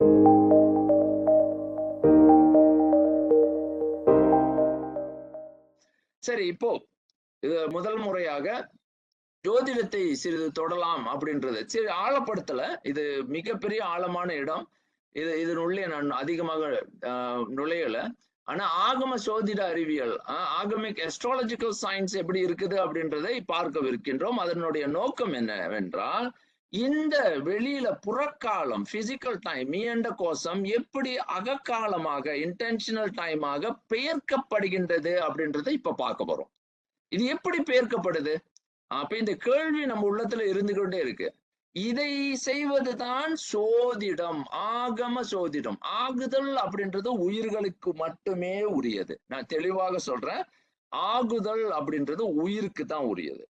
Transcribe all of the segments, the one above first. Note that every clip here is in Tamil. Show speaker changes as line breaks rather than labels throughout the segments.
சரி இப்போ இது முதல் முறையாக ஜோதிடத்தை சிறிது தொடலாம் அப்படின்றது. சரி ஆழப்படுத்தல. இது மிகப்பெரிய ஆழமான இடம். இது இதனுள்ளே நான் அதிகமாக நுழையல. ஆனா ஆகம சோதிட அறிவியல் ஆகமிக் எஸ்ட்ராலஜிக்கல் சயின்ஸ் எப்படி இருக்குது அப்படின்றதை பார்க்கவிருக்கின்றோம். அதனுடைய நோக்கம் என்னவென்றால் இந்த வெளியில புறக்காலம் பிசிக்கல் டைம் மீண்ட கோஷம் எப்படி அகக்காலமாக இன்டென்ஷனல் டைமாக பெயர்க்கப்படுகின்றது அப்படின்றத இப்ப பார்க்க போறோம். இது எப்படி பெயர்க்கப்படுது? அப்ப இந்த கேள்வி நம்ம உள்ளத்துல இருந்து கொண்டே இருக்கு. இதை செய்வதுதான் சோதிடம் ஆகம சோதிடம். ஆகுதல் அப்படின்றது உயிர்களுக்கு மட்டுமே உரியது. நான் தெளிவாக சொல்றேன் ஆகுதல் அப்படின்றது உயிருக்கு தான் உரியது.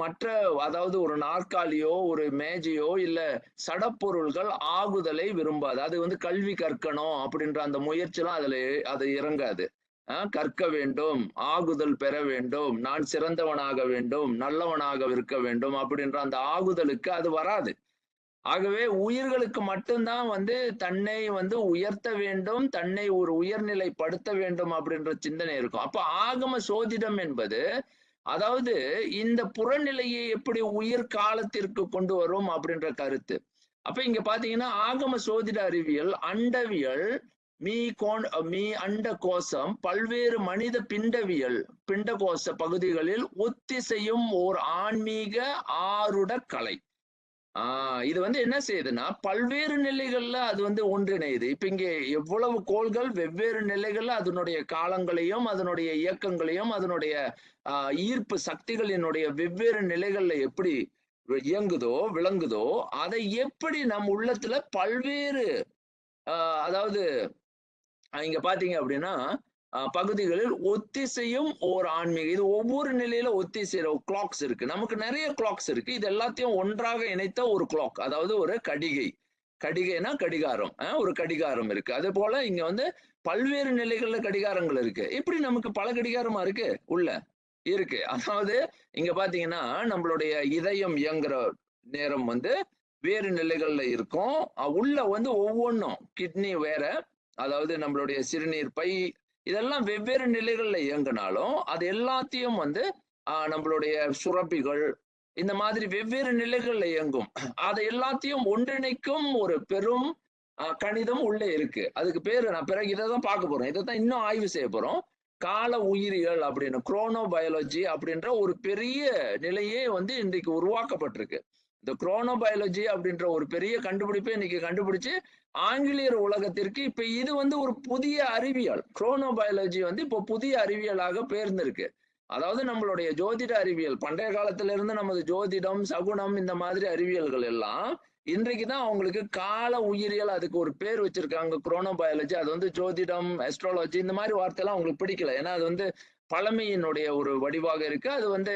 மற்ற அதாவது ஒரு நாற்காலியோ ஒரு மேஜையோ இல்ல சடப்பொருள்கள் ஆகுதலை விரும்பாது. அது வந்து கல்வி கற்கணும் அப்படின்ற அந்த முயற்சிலாம் அதுல அது இறங்காது. கற்க வேண்டும் ஆகுதல் பெற வேண்டும் நான் சிறந்தவனாக வேண்டும் நல்லவனாக இருக்க வேண்டும் அப்படின்ற அந்த ஆகுதலுக்கு அது வராது. ஆகவே உயிர்களுக்கு மட்டும்தான் வந்து தன்னை வந்து உயர்த்த வேண்டும் தன்னை ஒரு உயர்நிலைப்படுத்த வேண்டும் அப்படின்ற சிந்தனை இருக்கும். அப்ப ஆகம சோதிடம் என்பது அதாவது இந்த புறநிலையை எப்படி உயிர் காலத்திற்கு கொண்டு வரும் அப்படின்ற கருத்து. அப்ப இங்க பாத்தீங்கன்னா ஆகம சோதிட அறிவியல் அண்டவியல் மீ கோண் மீ அண்ட கோஷம் பல்வேறு மனித பிண்டவியல் பிண்டகோஷ பகுதிகளில் ஒத்திசையும் ஓர் ஆன்மீக ஆருட கலை. ஆஹ் இது வந்து என்ன செய்யுதுன்னா பல்வேறு நிலைகள்ல அது வந்து ஒன்றிணையுது. இப்ப இங்க எவ்வளவு கோள்கள் வெவ்வேறு நிலைகள்ல அதனுடைய காலங்களையும் அதனுடைய இயக்கங்களையும் அதனுடைய ஆஹ் ஈர்ப்பு சக்திகளினுடைய வெவ்வேறு நிலைகள்ல எப்படி இயங்குதோ விளங்குதோ அதை எப்படி நம் உள்ளத்துல பல்வேறு ஆஹ் அதாவது இங்க பாத்தீங்க அப்படின்னா பகுதிகளில் ஒத்திசையும் ஓர் ஆன்மீக இது ஒவ்வொரு நிலையில ஒத்திசைற கிளாக்ஸ் இருக்கு. நமக்கு நிறைய கிளாக்ஸ் இருக்கு. இது எல்லாத்தையும் ஒன்றாக இணைத்த ஒரு கிளாக் அதாவது ஒரு கடிகை. கடிகைனா கடிகாரம். ஒரு கடிகாரம் இருக்கு. அதே போல இங்க வந்து பல்வேறு நிலைகள்ல கடிகாரங்கள் இருக்கு. இப்படி நமக்கு பல கடிகாரமா இருக்கு? உள்ள இருக்கு. அதாவது இங்க பாத்தீங்கன்னா நம்மளுடைய இதயம் இயங்குற நேரம் வந்து வேறு நிலைகள்ல இருக்கும். உள்ள வந்து ஒவ்வொன்றும் கிட்னி வேற அதாவது நம்மளுடைய சிறுநீர் பை இதெல்லாம் வெவ்வேறு நிலைகள்ல இயங்கினாலும் அது எல்லாத்தையும் வந்து ஆஹ் நம்மளுடைய சுரப்பிகள் இந்த மாதிரி வெவ்வேறு நிலைகள்ல இயங்கும். அதை எல்லாத்தையும் ஒன்றிணைக்கும் ஒரு பெரும் கணிதம் உள்ளே இருக்கு. அதுக்கு பேரு நான் பிறகு இதை தான் பார்க்க போறோம் இதை தான் இன்னும் ஆய்வு செய்ய போறோம். கால உயிரியல் அப்படின்னு குரோனோ பயாலஜி அப்படின்ற ஒரு பெரிய நிலையே வந்து இன்றைக்கு உருவாக்கப்பட்டிருக்கு. இந்த குரோனோபயாலஜி அப்படின்ற ஒரு பெரிய கண்டுபிடிப்பை இன்னைக்கு கண்டுபிடிச்சு ஆங்கிலேயர் உலகத்திற்கு இப்ப இது வந்து ஒரு புதிய அறிவியல். குரோனோபயாலஜி வந்து இப்போ புதிய அறிவியலாக பேர்ந்திருக்கு. அதாவது நம்மளுடைய ஜோதிட அறிவியல் பண்டைய காலத்துல இருந்து நமது ஜோதிடம் சகுனம் இந்த மாதிரி அறிவியல்கள் எல்லாம் இன்றைக்கு தான் அவங்களுக்கு கால உயிரியல் அதுக்கு ஒரு பேர் வச்சிருக்காங்க. குரோனோ பயாலஜி அது வந்து ஜோதிடம் அஸ்ட்ராலஜி இந்த மாதிரி வார்த்தையெல்லாம் அவங்களுக்கு பிடிக்கல. ஏன்னா அது வந்து பழமையினுடைய ஒரு வடிவாக இருக்கு. அது வந்து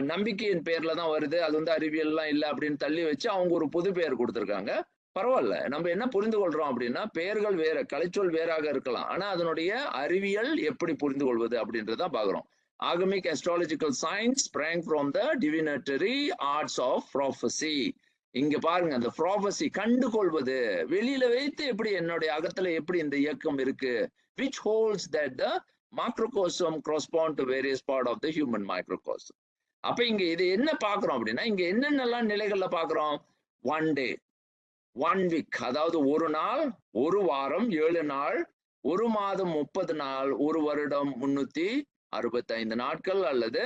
நம்பிக்கையின் பேர்ல தான் வருது. அது வந்து அறிவியல்லாம் இல்லை அப்படின்னு தள்ளி வச்சு அவங்க ஒரு புது பெயர் கொடுத்துருக்காங்க. பரவாயில்ல. நம்ம என்ன புரிந்து கொள்றோம் அப்படின்னா பெயர்கள் வேற கலைச்சொல் வேறாக இருக்கலாம். ஆனா அதனுடைய அறிவியல் எப்படி புரிந்து கொள்வது அப்படின்றத பாக்குறோம் agamic astrological science sprang from the divinatory arts of prophecy இங்க பாருங்க அந்த ப்ராபசி கண்டு கொள்வது. வெளியில வைத்து எப்படி என்னுடைய அகத்துல எப்படி இந்த இயக்கம் இருக்கு? Which holds that the macrocosm correspond to various part of the human microcosm. அப்ப இங்க இது என்ன பாக்குறோம் அப்படின்னா இங்க என்னென்னலாம் நிலைகள்ல பாக்குறோம்? ஒன் டே ஒன் வீக் அதாவது ஒரு நாள் ஒரு வாரம் ஏழு நாள் ஒரு மாதம் முப்பது நாள் ஒரு வருடம் முன்னூத்தி அறுபத்தி ஐந்து நாட்கள் அல்லது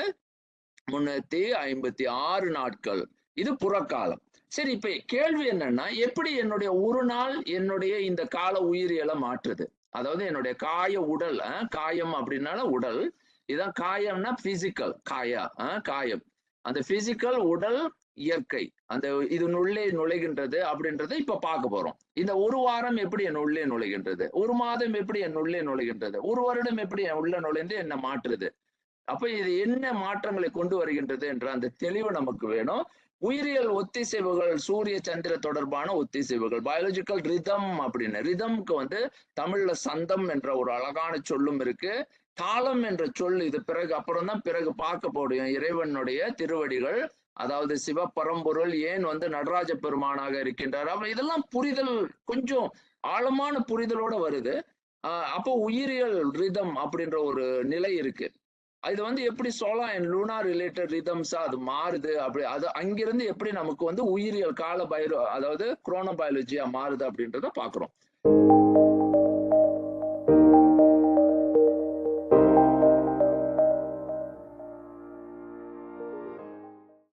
முன்னூத்தி ஐம்பத்தி ஆறு நாட்கள். இது புறக்காலம். சரி இப்ப கேள்வி என்னன்னா எப்படி என்னுடைய ஒரு நாள் என்னுடைய இந்த கால உயிரியலை மாற்றுது? அதாவது என்னுடைய காய உடல் அஹ், காயம் அப்படின்னால உடல் இதான் காயம்னா பிசிக்கல் காயா காயம். அந்த பிசிக்கல் உடல் இயற்கை. அந்த இது உள்ளே நுழைகின்றது அப்படின்றத இப்ப பார்க்க போறோம். இந்த ஒரு வாரம் எப்படி என் உள்ளே நுழைகின்றது? ஒரு மாதம் எப்படி என் உள்ளே நுழைகின்றது? ஒரு வருடம் எப்படி என் உள்ள நுழைந்து என்ன மாற்றுது? அப்ப இது என்ன மாற்றங்களை கொண்டு வருகின்றது என்ற அந்த தெளிவு நமக்கு வேணும். உயிரியல் ஒத்திசைவுகள் சூரிய சந்திர தொடர்பான ஒத்திசைவுகள். பயாலஜிக்கல் ரிதம் அப்படின்னு. ரிதம்க்கு வந்து தமிழ்ல சந்தம் என்ற ஒரு அழகான சொல்லும் இருக்கு. காலம் என்ற சொல் இது பிறகு அப்புறம் தான் பிறகு பார்க்க முடியும் இறைவனுடைய திருவடிகள் அதாவது சிவபரம்பொருள் ஏன் வந்து நடராஜ பெருமானாக இருக்கின்றார்? அப்ப இதெல்லாம் புரிதல் கொஞ்சம் ஆழமான புரிதலோட வருது. ஆஹ் அப்போ உயிரியல் ரிதம் அப்படின்ற ஒரு நிலை இருக்கு. இது வந்து எப்படி சோலா என் லூனா ரிலேட்டட் ரிதம்ஸா அது மாறுது? அப்படி அது அங்கிருந்து எப்படி நமக்கு வந்து உயிரியல் கால பைரோ அதாவது குரோனோ பயாலஜியா மாறுது அப்படின்றத பாக்குறோம்.